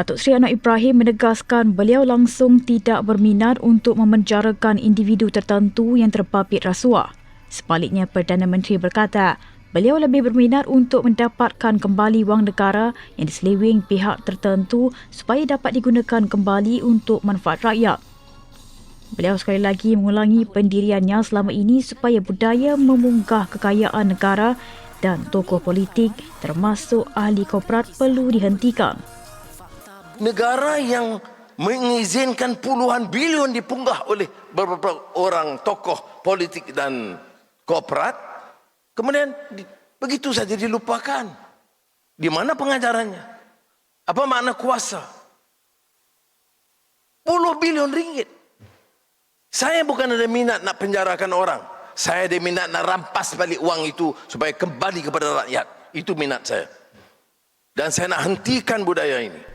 Datuk Seri Anwar Ibrahim menegaskan beliau langsung tidak berminat untuk memenjarakan individu tertentu yang terpapit rasuah. Sebaliknya, Perdana Menteri berkata, beliau lebih berminat untuk mendapatkan kembali wang negara yang diseleweng pihak tertentu supaya dapat digunakan kembali untuk manfaat rakyat. Beliau sekali lagi mengulangi pendiriannya selama ini supaya budaya memunggah kekayaan negara dan tokoh politik termasuk ahli korporat perlu dihentikan. Negara yang mengizinkan puluhan bilion dipunggah oleh beberapa orang tokoh politik dan korporat kemudian di, begitu saja dilupakan. Di mana pengajarannya? Apa makna kuasa? Puluh bilion ringgit. Saya bukan ada minat nak penjarakan orang. Saya ada minat nak rampas balik uang itu supaya kembali kepada rakyat. Itu minat saya. Dan saya nak hentikan budaya ini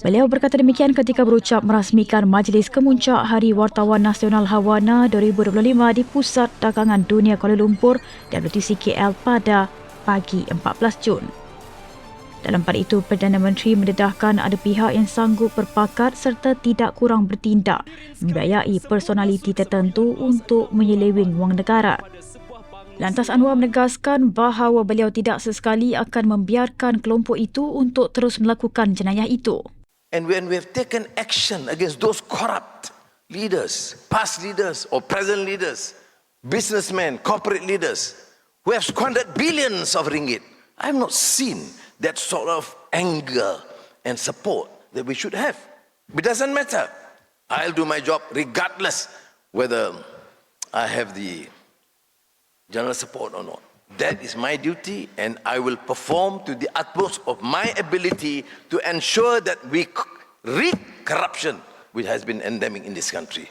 Beliau berkata demikian ketika berucap merasmikan Majlis Kemuncak Hari Wartawan Nasional Hawana 2025 di Pusat Dagangan Dunia Kuala Lumpur WTC KL pada pagi 14 Jun. Dalam pada itu, Perdana Menteri mendedahkan ada pihak yang sanggup berpakat serta tidak kurang bertindak membiayai personaliti tertentu untuk menyeleweng wang negara. Lantas Anwar menegaskan bahawa beliau tidak sesekali akan membiarkan kelompok itu untuk terus melakukan jenayah itu. And when we have taken action against those corrupt leaders, past leaders or present leaders, businessmen, corporate leaders, who have squandered billions of ringgit, I have not seen that sort of anger and support that we should have. It doesn't matter. I'll do my job regardless whether I have the general support or not. That is my duty, and I will perform to the utmost of my ability to ensure that we rid corruption which has been endemic in this country.